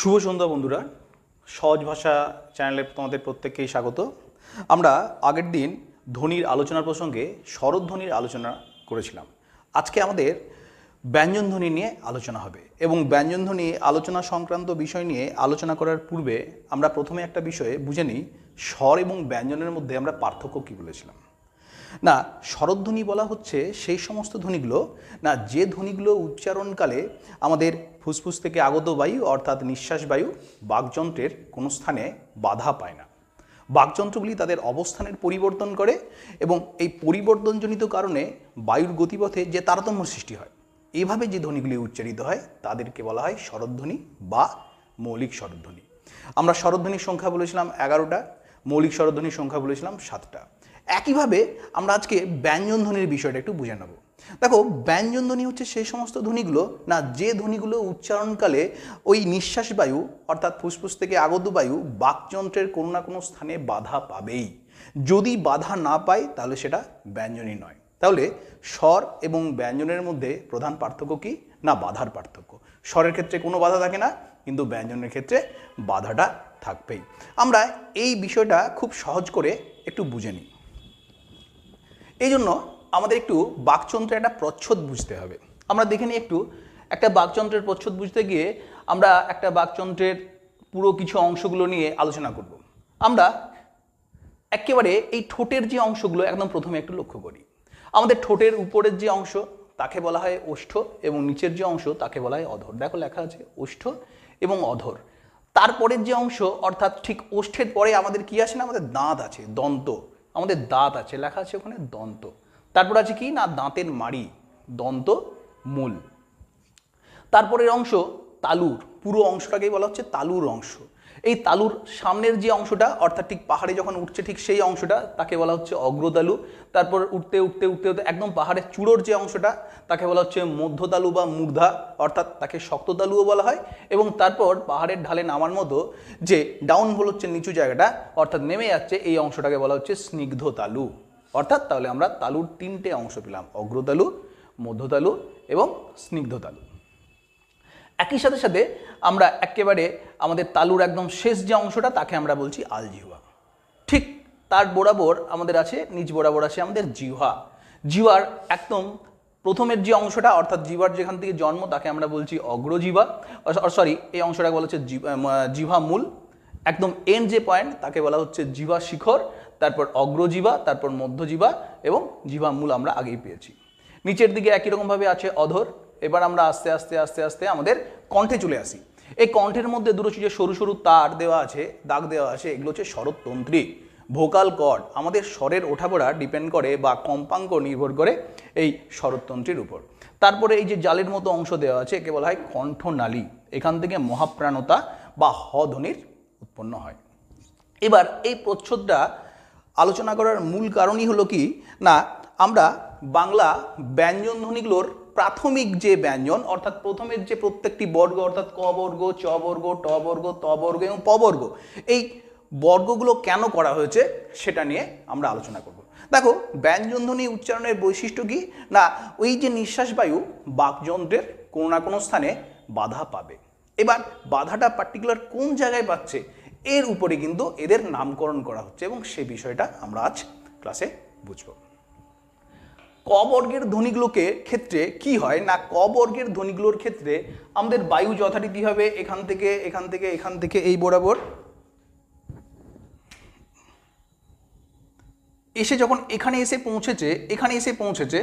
শুভ সন্ধ্যা বন্ধুরা। সহজ ভাষা চ্যানেলে তোমাদের প্রত্যেককেই স্বাগত। আমরা আগের দিন ধ্বনির আলোচনার প্রসঙ্গে স্বরধ্বনির আলোচনা করেছিলাম। আজকে আমাদের ব্যঞ্জনধ্বনি নিয়ে আলোচনা হবে এবং ব্যঞ্জনধ্বনি আলোচনা সংক্রান্ত বিষয় নিয়ে আলোচনা করার পূর্বে আমরা প্রথমে একটা বিষয়ে বুঝে নিই, স্বর এবং ব্যঞ্জনের মধ্যে আমরা পার্থক্য কী বলেছিলাম। না স্বরধ্বনি বলা হচ্ছে সেই সমস্ত ধ্বনিগুলো, না যে ধ্বনিগুলো উচ্চারণকালে আমাদের ফুসফুস থেকে আগত বায়ু অর্থাৎ নিঃশ্বাস বায়ু বাকযন্ত্রের কোনো স্থানে বাধা পায় না। বাকযন্ত্রগুলি তাদের অবস্থানের পরিবর্তন করে এবং এই পরিবর্তনজনিত কারণে বায়ুর গতিপথে যে তারতম্য সৃষ্টি হয় এইভাবে যে ধ্বনিগুলি উচ্চারিত হয় তাদেরকে বলা হয় স্বরধ্বনি বা মৌলিক স্বরধ্বনি। আমরা স্বরধ্বনির সংখ্যা বলেছিলাম এগারোটা, মৌলিক স্বরধ্বনির সংখ্যা বলেছিলাম সাতটা। একইভাবে আমরা আজকে ব্যঞ্জনধ্বনির বিষয়টা একটু বুঝে নেব। দেখো ব্যঞ্জন ধ্বনি হচ্ছে সেই সমস্ত ধ্বনিগুলো, না যে ধ্বনিগুলো উচ্চারণকালে ওই নিঃশ্বাস বায়ু, অর্থাৎ ফুসফুস থেকে আগত বায়ু, বাকযন্ত্রের কোনো না কোনো স্থানে বাধা পাবেই। যদি বাধা না পায়, তাহলে সেটা ব্যঞ্জনই নয়। তাহলে স্বর এবং ব্যঞ্জনের মধ্যে প্রধান পার্থক্য কি? না, বাধার পার্থক্য। স্বরের ক্ষেত্রে কোনো বাধা থাকে না, কিন্তু ব্যঞ্জনের ক্ষেত্রে বাধাটা থাকবেই। আমরা এই বিষয়টা খুব সহজ করে একটু বুঝে নিই। এই জন্য আমাদের একটু বাকযন্ত্রের একটা প্রচ্ছদ বুঝতে হবে। আমরা দেখে নিই একটু। একটা বাকযন্ত্রের প্রচ্ছদ বুঝতে গিয়ে আমরা একটা বাকযন্ত্রের পুরো কিছু অংশগুলো নিয়ে আলোচনা করব। আমরা একেবারে এই ঠোঁটের যে অংশগুলো একদম প্রথমে একটু লক্ষ্য করি। আমাদের ঠোঁটের উপরের যে অংশ, তাকে বলা হয় ওষ্ঠ, এবং নিচের যে অংশ, তাকে বলা হয় অধর। দেখো লেখা আছে, ওষ্ঠ এবং অধর। তারপরের যে অংশ, অর্থাৎ ঠিক ওষ্ঠের পরে আমাদের কি আছে না? আমাদের দাঁত আছে, দন্ত। আমাদের দাঁত আছে, লেখা আছে ওখানে দন্ত। তারপর আছে কি? না, দাঁতের মাড়ি, দন্ত, মূল। তারপরের অংশ তালুর, পুরো অংশটাকেই বলা হচ্ছে তালুর অংশ। এই তালুর সামনের যে অংশটা, অর্থাৎ ঠিক পাহাড়ে যখন উঠছে, ঠিক সেই অংশটা, তাকে বলা হচ্ছে অগ্রতালু। তারপর উঠতে উঠতে উঠতে উঠতে, একদম পাহাড়ের চূড়োর যে অংশটা, তাকে বলা হচ্ছে মধ্যতালু বা মূর্ধা, অর্থাৎ তাকে শক্ততালুও বলা হয়। এবং তারপর পাহাড়ের ঢালে নামার মতো যে ডাউন হল হচ্ছে নিচু জায়গাটা, অর্থাৎ নেমে যাচ্ছে, এই অংশটাকে বলা হচ্ছে স্নিগ্ধ তালু অর্থাৎ তাহলে আমরা তালুর তিনটে অংশ পেলাম, অগ্রতালু, মধ্যতালু এবং স্নিগ্ধতালু। একই সাথে সাথে আমরা একেবারে আমাদের তালুর একদম শেষ যে অংশটা তাকে আমরা বলছি আলজিহ্বা ঠিক তার বরাবর আমাদের আছে, নিজ বরাবর আছে আমাদের জিহ্বা। জিহ্বার একদম প্রথমের যে অংশটা, অর্থাৎ জিহ্বার যেখান থেকে জন্ম, তাকে আমরা বলছি অগ্রজিহ্বা। সরি এই অংশটাকে বলা হচ্ছে জিভ- মূল। একদম এন্ড যে পয়েন্ট তাকে বলা হচ্ছে জিহ্বা শিখর। তারপর অগ্রজীবা, তারপর মধ্যজীবা এবং জিহ্বা মূল আমরা আগেই পেয়েছি। নিচের দিকে একই রকমভাবে আছে অধর, এবার আমরা আস্তে আস্তে আস্তে আস্তে আমাদের কণ্ঠে চলে আসি। এই কণ্ঠের মধ্যে দুটো যে সরু সরু তার দেওয়া আছে, দাগ দেওয়া আছে, এগুলো হচ্ছে শরৎতন্ত্রী। ভোকাল কর্ড, আমাদের স্বরের ওঠাপড়া ডিপেন্ড করে বা কম্পাঙ্ক নির্ভর করে এই শরৎতন্ত্রীর উপর। তারপরে এই যে জালের মতো অংশ দেওয়া আছে, একে বলা হয় কণ্ঠনালী। এখান থেকে মহাপ্রাণতা বা হ ধ্বনির উৎপন্ন হয়। এবার এই প্রচ্ছদটা আলোচনা করার মূল কারণই হলো কি? না, আমরা বাংলা ব্যঞ্জন ধ্বনিগুলোর প্রাথমিক যে ব্যঞ্জন, অর্থাৎ প্রথমের যে প্রত্যেকটি বর্গ, অর্থাৎ ক বর্গ, চ বর্গ, ট বর্গ, ত বর্গ এবং প বর্গ, এই বর্গগুলো কেন করা হয়েছে সেটা নিয়ে আমরা আলোচনা করব। দেখো, ব্যঞ্জন ধ্বনি উচ্চারণের বৈশিষ্ট্য কি? না, ওই যে নিঃশ্বাস বায়ু বাকযন্ত্রের কোনো না কোনো স্থানে বাধা পাবে। এবার বাধাটা পার্টিকুলার কোন জায়গায় পাচ্ছে? এর উপরে কিন্তু এদের নামকরণ করা হচ্ছে এবং সে বিষয়টা আমরা আজ ক্লাসে বুঝব। ক বর্গের ধ্বনিগুলোকে ক্ষেত্রে কি হয়? না, ক বর্গের ধ্বনিগুলোর ক্ষেত্রে আমাদের বায়ু যথারীতি হবে এখান থেকে এখান থেকে এখান থেকে, এই বরাবর। এসে যখন এখানে এসে পৌঁছেছে, এখানে এসে পৌঁছেছে,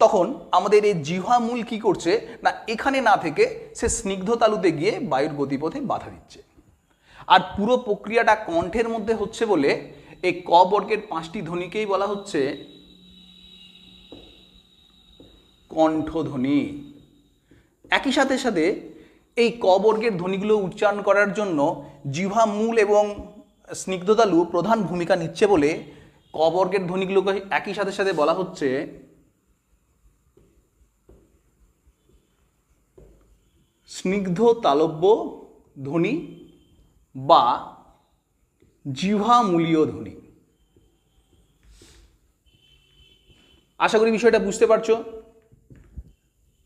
তখন আমাদের এই জিহ্বা মূল কি করছে? না, এখানে না থেকে সে স্নিগ্ধ তালুতে গিয়ে বায়ুর গতিপথে বাধা দিচ্ছে। আর পুরো প্রক্রিয়াটা কণ্ঠের মধ্যে হচ্ছে বলে এই ক বর্গের পাঁচটি ধ্বনিকেই বলা হচ্ছে কণ্ঠধ্বনি। একই সাথে সাথে এই ক বর্গের ধ্বনিগুলো উচ্চারণ করার জন্য জিহ্বা মূল এবং স্নিগ্ধতালু প্রধান ভূমিকা নিচ্ছে বলে ক বর্গের ধ্বনিগুলোকে একই সাথে সাথে বলা হচ্ছে স্নিগ্ধ তালব্য ধ্বনি। বা জিহ্বামূলীয় ধ্বনি। আশা করি বিষয়টা বুঝতে পারছ।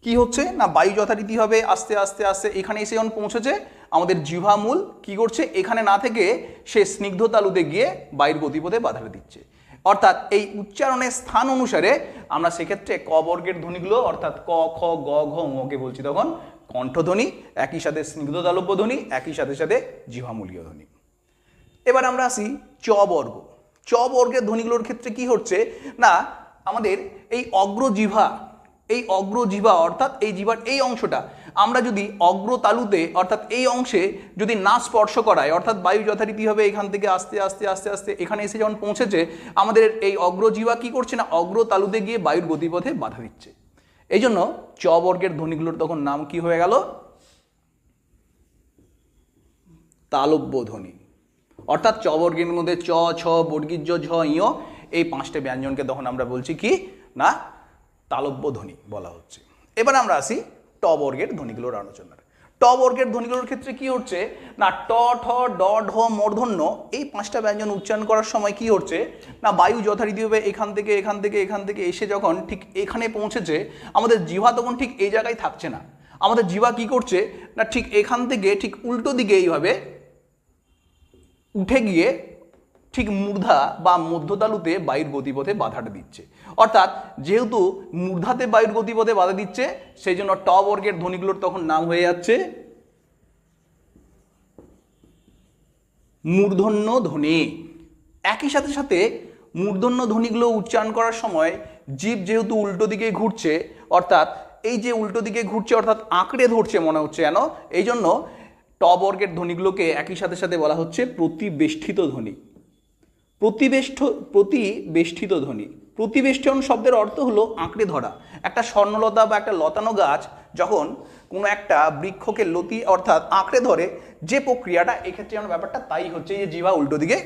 কি হচ্ছে? না, বায়ু যথারীতি হবে, আস্তে আস্তে আস্তে। এখানে এসে যখন পৌঁছেছে, আমাদের জিভামূল কি করছে? এখানে না থেকে সে স্নিগ্ধ তালুতে গিয়ে বায়ুর গতিপথে বাধা দিচ্ছে। অর্থাৎ এই উচ্চারণের স্থান অনুসারে আমরা সেক্ষেত্রে ক বর্গের ধ্বনিগুলো, অর্থাৎ ক, খ, গ, ঘ ঙকে বলছি তখন কণ্ঠধ্বনি, একই সাথে স্নিগ্ধ তালব্য ধ্বনি একই সাথে সাথে জিভামূলীয় ধ্বনি এবার আমরা আসি চ বর্গ চ বর্গের ধ্বনিগুলোর ক্ষেত্রে কি হচ্ছে? না, আমাদের এই অগ্রজিভা এই অগ্রজিভা অর্থাৎ এই জিভার এই অংশটা, আমরা যদি অগ্র তালুতে অর্থাৎ এই অংশে যদি না স্পর্শ করায়, অর্থাৎ বায়ু যথারীতিভাবে এখান থেকে আস্তে আস্তে আস্তে আস্তে এখানে এসে যখন পৌঁছেছে, আমাদের এই অগ্রজিভা কি করছে না? অগ্র তালুতে গিয়ে বায়ুর গতিপথে বাধা দিচ্ছে। এই জন্য চ বর্গের ধ্বনিগুলোর তখন নাম কি হয়ে গেল? তালব্য ধ্বনি। অর্থাৎ চ বর্গের মধ্যে চ, ছ বর্গীর্য ঝ ইয় এই পাঁচটা ব্যঞ্জনকে তখন আমরা বলছি কি? না, তালব্য ধ্বনি বলা হচ্ছে। এবার আমরা আসি ট বর্গের ধ্বনিগুলোর আলোচনার। ট বর্গের ধ্বনিগুলোর ক্ষেত্রে কি হচ্ছে? না, ট, ঠ, ড, ঢ মূর্ধন্য এই পাঁচটা ব্যঞ্জন উচ্চারণ করার সময় কি হচ্ছে? না, বায়ু যথারীতিভাবে এখান থেকে এখান থেকে এখান থেকে এসে যখন ঠিক এখানে পৌঁছেছে, আমাদের জিভা তখন ঠিক এই জায়গায় থাকছে না। আমাদের জিভা কি করছে? না, ঠিক এখান থেকে ঠিক উল্টো দিকে এইভাবে উঠে গিয়ে ঠিক মূর্ধা বা মধ্যতালুতে বায়ুর গতিপথে বাধাটা দিচ্ছে। অর্থাৎ যেহেতু মূর্ধাতে বায়ুর গতিপথে বাধা দিচ্ছে, সেই জন্য ট বর্গের ধ্বনিগুলোর তখন নাম হয়ে যাচ্ছে মূর্ধন্য ধ্বনি। একই সাথে সাথে মূর্ধন্য ধ্বনিগুলো উচ্চারণ করার সময় জীব যেহেতু উল্টো দিকে ঘুরছে, অর্থাৎ এই যে উল্টো দিকে ঘুরছে, অর্থাৎ আঁকড়ে ধরছে মনে হচ্ছে যেন, এই জন্য ট বর্গের ধ্বনিগুলোকে একই সাথে সাথে বলা হচ্ছে প্রতিবেষ্টিত ধ্বনি। প্রতিবেষ্ট প্রতিবেষ্টিত ধ্বনি। প্রতিবেষ্টন শব্দের অর্থ হলো আঁকড়ে ধরা। একটা স্বর্ণলতা বা একটা লতানো গাছ যখন কোনো একটা বৃক্ষকে লতি অর্থাৎ আঁকড়ে ধরে, যে প্রক্রিয়াটা এক্ষেত্রে আমার ব্যাপারটা তাই হচ্ছে যে জিভা উল্টো দিকে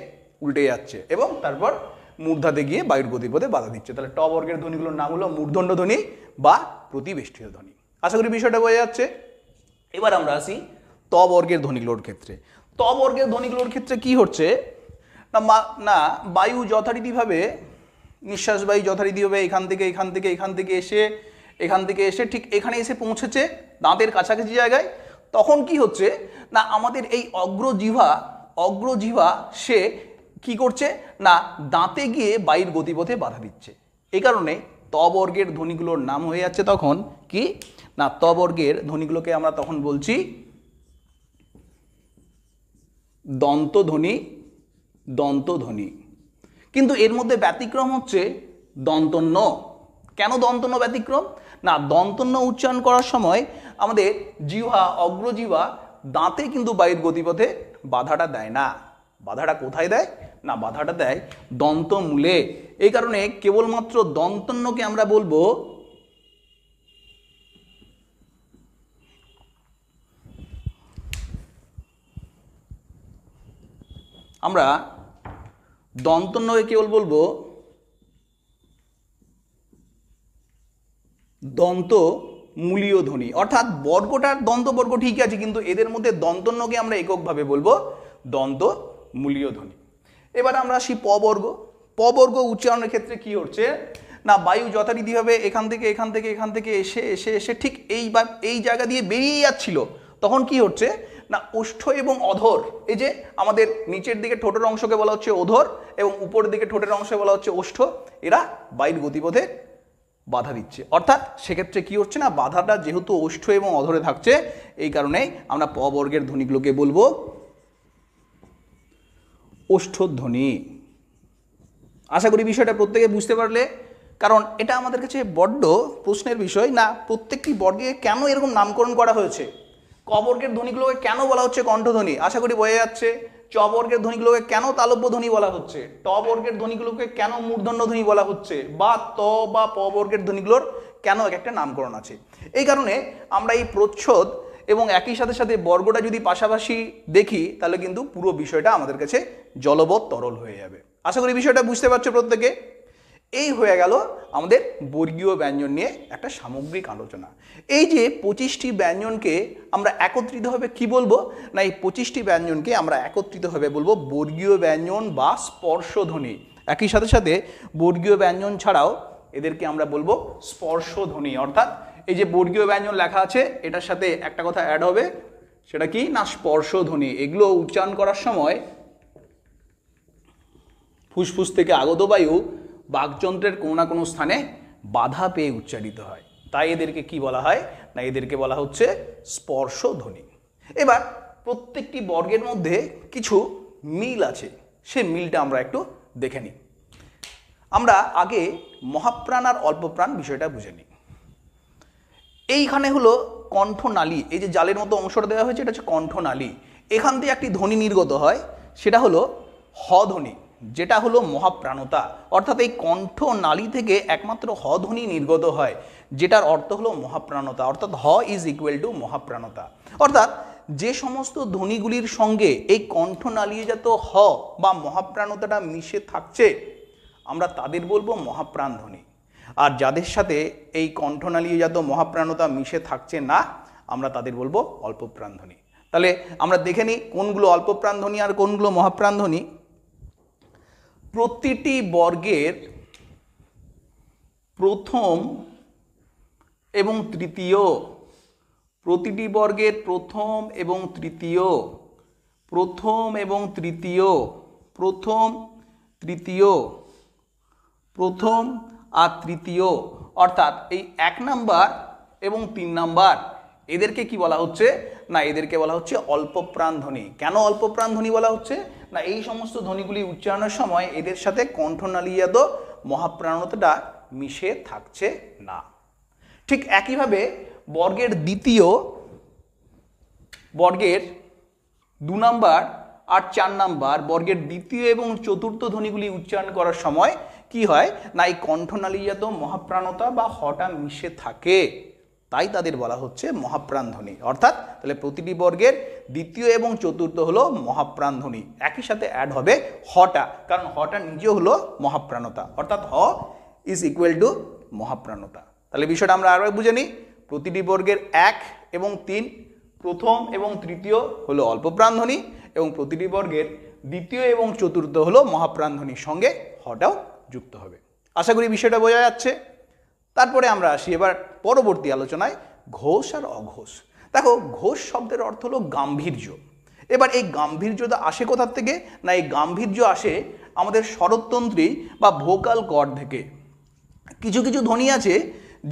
উল্টে যাচ্ছে এবং তারপর মূর্ধাতে গিয়ে বায়ুর গতিপথে বাধা দিচ্ছে। তাহলে ট বর্গের ধ্বনিগুলোর নাম হলো মূর্ধণ্ড ধ্বনি বা প্রতিবেষ্টিত ধ্বনি। আশা করি বিষয়টা বোঝা যাচ্ছে। এবার আমরা আসি ত বর্গের ধ্বনিগুলোর ক্ষেত্রে। ত বর্গের ধ্বনিগুলোর ক্ষেত্রে কি হচ্ছে? না না, বায়ু যথারীতিভাবে, নিঃশ্বাস বায়ু যথারীতিভাবে এখান থেকে এখান থেকে এখান থেকে এসে, এখান থেকে এসে ঠিক এখানে এসে পৌঁছেছে, দাঁতের কাছাকাছি জায়গায়, তখন কি হচ্ছে? না, আমাদের এই অগ্রজিভা অগ্রজিভা সে কি করছে? না, দাঁতে গিয়ে বায়ুর গতিপথে বাধা দিচ্ছে। এই কারণে ত বর্গের ধ্বনিগুলোর নাম হয়ে যাচ্ছে তখন কি? না ত বর্গের ধ্বনিগুলোকে আমরা তখন বলছি দন্তধ্বনি দন্তধ্বনি। কিন্তু এর মধ্যে ব্যতিক্রম হচ্ছে দন্তন্য। কেন দন্তন্য ব্যতিক্রম? না, দন্তন্য উচ্চারণ করার সময় আমাদের জিহ্বা, অগ্রজিহ্বা দাঁতে কিন্তু বায়ুর গতিপথে বাধাটা দেয় না। বাধাটা কোথায় দেয়? না, বাধাটা দেয় দন্তমূলে। এই কারণে কেবলমাত্র দন্তন্যকে আমরা বলব আমরা দন্তন্যকে কেবল বলব, দন্ত মূলীয় ধ্বনি। অর্থাৎ বর্গটার দন্ত বর্গ ঠিক আছে, কিন্তু এদের মধ্যে দন্তন্যকে আমরা এককভাবে বলব দন্ত মূলীয় ধ্বনি। এবার আমরা আসি পবর্গ পবর্গ উচ্চারণের ক্ষেত্রে কি হচ্ছে? না, বায়ু যথারীতিভাবে এখান থেকে এখান থেকে এখান থেকে এসে এসে এসে ঠিক এই বা এই জায়গা দিয়ে বেরিয়ে যাচ্ছিল। তখন কি হচ্ছে? না ওষ্ঠ এবং অধর, এই যে আমাদের নিচের দিকে ঠোঁটের অংশকে বলা হচ্ছে অধর এবং উপরের দিকে ঠোঁটের অংশকে বলা হচ্ছে ওষ্ঠ এরা বায়ুর গতিপথে বাধা দিচ্ছে। অর্থাৎ সেক্ষেত্রে কি হচ্ছে না, বাধাটা যেহেতু ওষ্ঠ এবং অধরে থাকছে, এই কারণে আমরা প বর্গের ধ্বনিগুলোকে বলব ওষ্ঠধ্বনি আশা করি বিষয়টা প্রত্যেকে বুঝতে পারলে, কারণ এটা আমাদের কাছে বড্ড প্রশ্নের বিষয় না, প্রত্যেকটি বর্গে কেন এরকম নামকরণ করা হয়েছে? ক বর্গের ধ্বনিগুলোকে কেন বলা হচ্ছে কণ্ঠধ্বনি? আশা করি বোঝা যাচ্ছে। চ বর্গের ধ্বনিগুলোকে কেন তালব্য ধ্বনি বলা হচ্ছে? ট বর্গের ধ্বনিগুলোকে কেন মূর্ধন্য ধ্বনি বলা হচ্ছে? বা ত বা প বর্গের ধ্বনিগুলোর কেন এক একটা নামকরণ আছে? এই কারণে আমরা এই প্রচ্ছদ এবং একই সাথে সাথে বর্গটা যদি পাশাপাশি দেখি, তাহলে কিন্তু পুরো বিষয়টা আমাদের কাছে জলবৎ তরল হয়ে যাবে। আশা করি বিষয়টা বুঝতে পারছ প্রত্যেকে। এই হয়ে গেল আমাদের বর্গীয় ব্যঞ্জন নিয়ে একটা সামগ্রিক আলোচনা। এই যে পঁচিশটি ব্যঞ্জনকে আমরা একত্রিতভাবে কি বলব? না, এই পঁচিশটি ব্যঞ্জনকে আমরা একত্রিতভাবে বলব বর্গীয় ব্যঞ্জন বা স্পর্শধ্বনি। একই সাথে সাথে বর্গীয় ব্যঞ্জন ছাড়াও এদেরকে আমরা বলব স্পর্শধ্বনি। অর্থাৎ এই যে বর্গীয় ব্যঞ্জন লেখা আছে, এটার সাথে একটা কথা অ্যাড হবে, সেটা কি? না, স্পর্শধ্বনি। এগুলো উচ্চারণ করার সময় ফুসফুস থেকে আগত বায়ু বাকযন্ত্রের কোনো না কোনো স্থানে বাধা পেয়ে উচ্চারিত হয়। তাই এদেরকে কি বলা হয়? না, এদেরকে বলা হচ্ছে স্পর্শ ধ্বনি এবার প্রত্যেকটি বর্গের মধ্যে কিছু মিল আছে। সে মিলটা আমরা একটু দেখে নিই। আমরা আগে মহাপ্রাণ আর অল্পপ্রাণ বিষয়টা বুঝে নিই। এইখানে হলো কণ্ঠনালী। এই যে জালের মতো অংশটা দেওয়া হয়েছে, এটা হচ্ছে কণ্ঠনালী। এখান থেকে একটি ধ্বনি নির্গত হয়, সেটা হলো হ ধ্বনি যেটা হলো মহাপ্রাণতা। অর্থাৎ এই কণ্ঠ কণ্ঠনালী থেকে একমাত্র হ ধ্বনি নির্গত হয়, যেটার অর্থ হলো মহাপ্রাণতা। অর্থাৎ হ ইজ ইকুয়াল টু মহাপ্রাণতা। অর্থাৎ যে সমস্ত ধ্বনিগুলির সঙ্গে এই কণ্ঠনালীজাত হ বা মহাপ্রাণতাটা মিশে থাকছে, আমরা তাদের বলব মহাপ্রাণ ধ্বনি। আর যাদের সাথে এই কণ্ঠনালীজাত মহাপ্রাণতা মিশে থাকছে না, আমরা তাদের বলব অল্প প্রাণধ্বনি তাহলে আমরা দেখে নিই কোনগুলো অল্প প্রাণধ্বনি আর কোনগুলো মহাপ্রাণধ্বনি প্রতিটি বর্গের প্রথম এবং তৃতীয়। প্রতিটি বর্গের প্রথম এবং তৃতীয়। প্রথম এবং তৃতীয়। প্রথম তৃতীয়। প্রথম আর তৃতীয়। অর্থাৎ এই এক নাম্বার এবং তিন নাম্বার এদেরকে কি বলা হচ্ছে? না, এদেরকে বলা হচ্ছে অল্প ধ্বনি কেন অল্প ধ্বনি বলা হচ্ছে? না, এই সমস্ত ধ্বনিগুলি উচ্চারণের সময় এদের সাথে কণ্ঠনালীয়াদ মহাপ্রাণতাটা মিশে থাকছে না। ঠিক একইভাবে বর্গের দ্বিতীয়, বর্গের দু নাম্বার আর চার নাম্বার, বর্গের দ্বিতীয় এবং চতুর্থ ধ্বনিগুলি উচ্চারণ করার সময় কি হয়? না, এই কণ্ঠনালীজাত মহাপ্রাণতা বা হটা মিশে থাকে। তাই তাদের বলা হচ্ছে মহাপ্রাণ ধ্বনি অর্থাৎ তাহলে প্রতিটি বর্গের দ্বিতীয় এবং চতুর্থ হলো মহাপ্রাণ ধ্বনি একই সাথে অ্যাড হবে হটা, কারণ হটা নিজে হলো মহাপ্রাণতা। অর্থাৎ হ ইজ ইকুয়াল টু মহাপ্রাণতা। তাহলে বিষয়টা আমরা আরও বুঝে নিই। প্রতিটি বর্গের এক এবং তিন, প্রথম এবং তৃতীয় হলো অল্প প্রাণধ্বনি এবং প্রতিটি বর্গের দ্বিতীয় এবং চতুর্থ হলো মহাপ্রাণধ্বনির সঙ্গে হটাও যুক্ত হবে। আশা করি বিষয়টা বোঝা যাচ্ছে। তারপরে আমরা আসি এবার পরবর্তী আলোচনায় ঘোষ আর অঘোষ। দেখো, ঘোষ শব্দের অর্থ হলো গাম্ভীর্য। এবার এই গাম্ভীর্যটা আসে কোথার থেকে? না, এই গাম্ভীর্য আসে আমাদের শরৎতন্ত্রী বা ভোকাল কর থেকে। কিছু কিছু ধ্বনি আছে,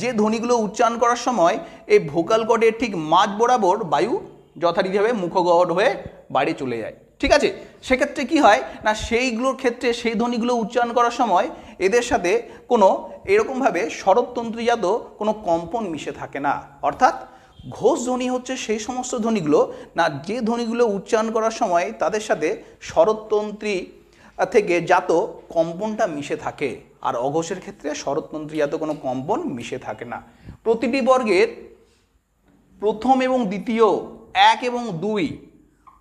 যে ধ্বনিগুলো উচ্চারণ করার সময় এই ভোকাল কর্ডের ঠিক মাঝ বরাবর বায়ু যথারীতিভাবে মুখগহ্বর হয়ে বাইরে চলে যায়। ঠিক আছে? সেক্ষেত্রে কি হয়? না, সেইগুলোর ক্ষেত্রে সেই ধ্বনিগুলো উচ্চারণ করার সময় এদের সাথে কোনো এরকমভাবে শরৎতন্ত্রীজাত কোনো কম্পন মিশে থাকে না। অর্থাৎ ঘোষ ধ্বনি হচ্ছে সেই সমস্ত ধ্বনিগুলো, না যে ধ্বনিগুলো উচ্চারণ করার সময় তাদের সাথে শরৎতন্ত্রী থেকে জাত কম্পনটা মিশে থাকে। আর অঘোষের ক্ষেত্রে শরৎতন্ত্রীজাত কোনো কম্পন মিশে থাকে না। প্রতিটি বর্গের প্রথম এবং দ্বিতীয় এক এবং দুই,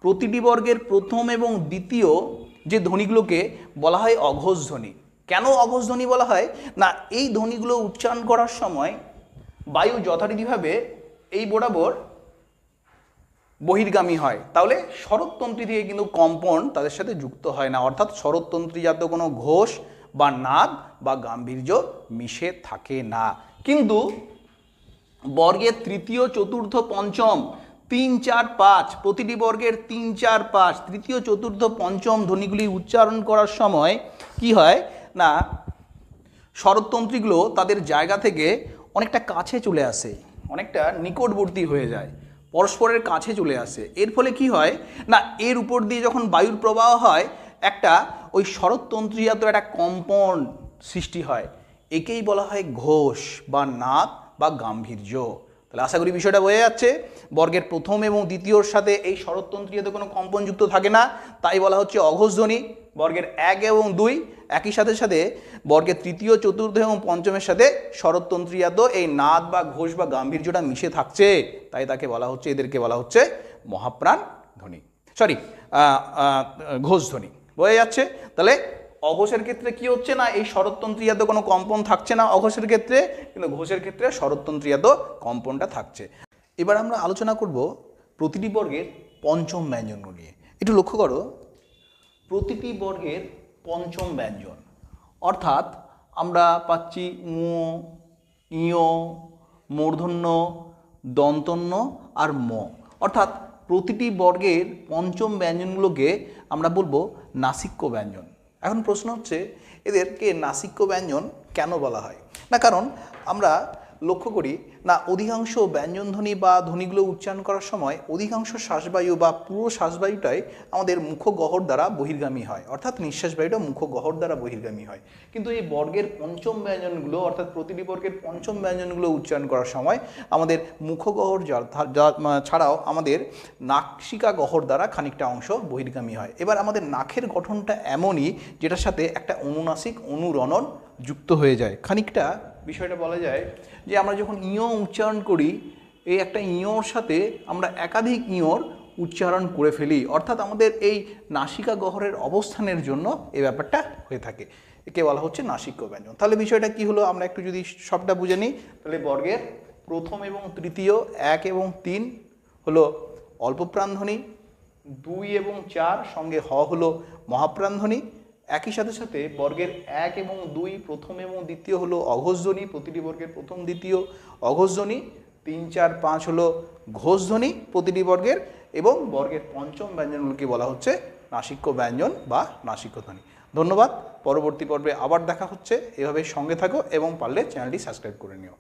প্রতিটি বর্গের প্রথম এবং দ্বিতীয় যে ধ্বনিগুলোকে বলা হয় অঘোষ ধ্বনি। কেন অঘোষ ধ্বনি বলা হয়? না, এই ধ্বনিগুলো উচ্চারণ করার সময় বায়ু যথারীতিভাবে এই বরাবর বহির্গামী হয়। তাহলে শরৎতন্ত্রী থেকে কিন্তু কম্পন তাদের সাথে যুক্ত হয় না। অর্থাৎ শরৎতন্ত্রী শরৎতন্ত্রীজাত কোনো ঘোষ বা নাদ বা গাম্ভীর্য মিশে থাকে না। কিন্তু বর্গের তৃতীয়, চতুর্থ, পঞ্চম তিন, চার, পাঁচ, প্রতিটি বর্গের তিন, চার, পাঁচ, তৃতীয়, চতুর্থ, পঞ্চম ধ্বনিগুলি উচ্চারণ করার সময় কি হয়? না, শরৎতন্ত্রীগুলো তাদের জায়গা থেকে অনেকটা কাছে চলে আসে, অনেকটা নিকটবর্তী হয়ে যায়, পরস্পরের কাছে চলে আসে। এর ফলে কি হয়? না, এর উপর দিয়ে যখন বায়ুর প্রবাহ হয়, একটা ওই শরৎতন্ত্রীজাত একটা কম্পন সৃষ্টি হয়। একেই বলা হয় ঘোষ বা নাক বা গাম্ভীর্য। তাহলে আশা করি বিষয়টা বোঝা যাচ্ছে। বর্গের প্রথম এবং দ্বিতীয়র সাথে এই শরৎতন্ত্রীয়তে কোনো কম্পনযুক্ত থাকে না। তাই বলা হচ্ছে অঘোষ ধ্বনি বর্গের এক এবং দুই একই সাথে সাথে বর্গের তৃতীয়, চতুর্থ এবং পঞ্চমের সাথে শরৎতন্ত্রীয়াত এই নাদ বা ঘোষ বা গাম্ভীর্যটা মিশে থাকছে। তাই তাকে বলা হচ্ছে, এদেরকে বলা হচ্ছে মহাপ্রাণ ধ্বনি সরি ঘোষ ধ্বনি বোঝা যাচ্ছে? তাহলে অঘোষের ক্ষেত্রে কি হচ্ছে না? এই শরৎতন্ত্রীয়াত কোনো কম্পন থাকছে না অঘোষের ক্ষেত্রে, কিন্তু ঘোষের ক্ষেত্রে শরৎতন্ত্রীয়াত কম্পনটা থাকছে। এবার আমরা আলোচনা করব প্রতিটি বর্গের পঞ্চম ব্যঞ্জনগুলো নিয়ে। একটু লক্ষ্য করো, প্রতিটি বর্গের পঞ্চম ব্যঞ্জন। অর্থাৎ আমরা পাচ্ছি ঙ ইয়, মূর্ধন্য, দন্তন্য আর ম। অর্থাৎ প্রতিটি বর্গের পঞ্চম ব্যঞ্জনগুলোকে আমরা বলব নাসিক্য ব্যঞ্জন। এখন প্রশ্ন হচ্ছে এদেরকে নাসিক্য ব্যঞ্জন কেন বলা হয়? না কারণ আমরা লক্ষ্য করি, না, অধিকাংশ ব্যঞ্জনধ্বনি বা ধ্বনিগুলো উচ্চারণ করার সময় অধিকাংশ শ্বাসবায়ু বা পুরো শ্বাসবায়ুটাই আমাদের মুখ গহর দ্বারা বহির্গামী হয়। অর্থাৎ নিঃশ্বাস বায়ুটা মুখ গহর দ্বারা বহির্গামী হয়। কিন্তু এই বর্গের পঞ্চম ব্যঞ্জনগুলো, অর্থাৎ প্রতিটি বর্গের পঞ্চম ব্যঞ্জনগুলো উচ্চারণ করার সময় আমাদের মুখগহর যা- ছাড়াও আমাদের নাকশিকা গহর দ্বারা খানিকটা অংশ বহির্গামী হয়। এবার আমাদের নাকের গঠনটা এমনই যেটার সাথে একটা অনুনাসিক অনুরণন যুক্ত হয়ে যায়। খানিকটা বিষয়টা বলা যায় যে আমরা যখন ইয় উচ্চারণ করি, এই একটা ইয়র সাথে আমরা একাধিক ইয়র উচ্চারণ করে ফেলি। অর্থাৎ আমাদের এই নাসিকা গহরের অবস্থানের জন্য এই ব্যাপারটা হয়ে থাকে। একে বলা হচ্ছে নাসিক্য ব্যঞ্জন। তাহলে বিষয়টা কি হলো? আমরা একটু যদি সবটা বুঝে নিই, তাহলে বর্গের প্রথম এবং তৃতীয় এক এবং তিন হলো অল্প প্রাণধ্বনি দুই এবং চার সঙ্গে হ হলো মহাপ্রাণধ্বনি একই সাথে সাথে বর্গের এক এবং দুই প্রথম এবং দ্বিতীয় হলো অঘোষধ্বনি, প্রতিটি বর্গের প্রথম, দ্বিতীয় অঘোষধ্বনি, তিন, চার, পাঁচ হলো ঘোষধ্বনি, প্রতিটি বর্গের এবং বর্গের পঞ্চম ব্যঞ্জনগুলোকে বলা হচ্ছে নাসিক্য ব্যঞ্জন বা নাসিক্য ধ্বনি ধন্যবাদ, পরবর্তী পর্বে আবার দেখা হচ্ছে। এভাবে সঙ্গে থাকো এবং পারলে চ্যানেলটি সাবস্ক্রাইব করে নিও।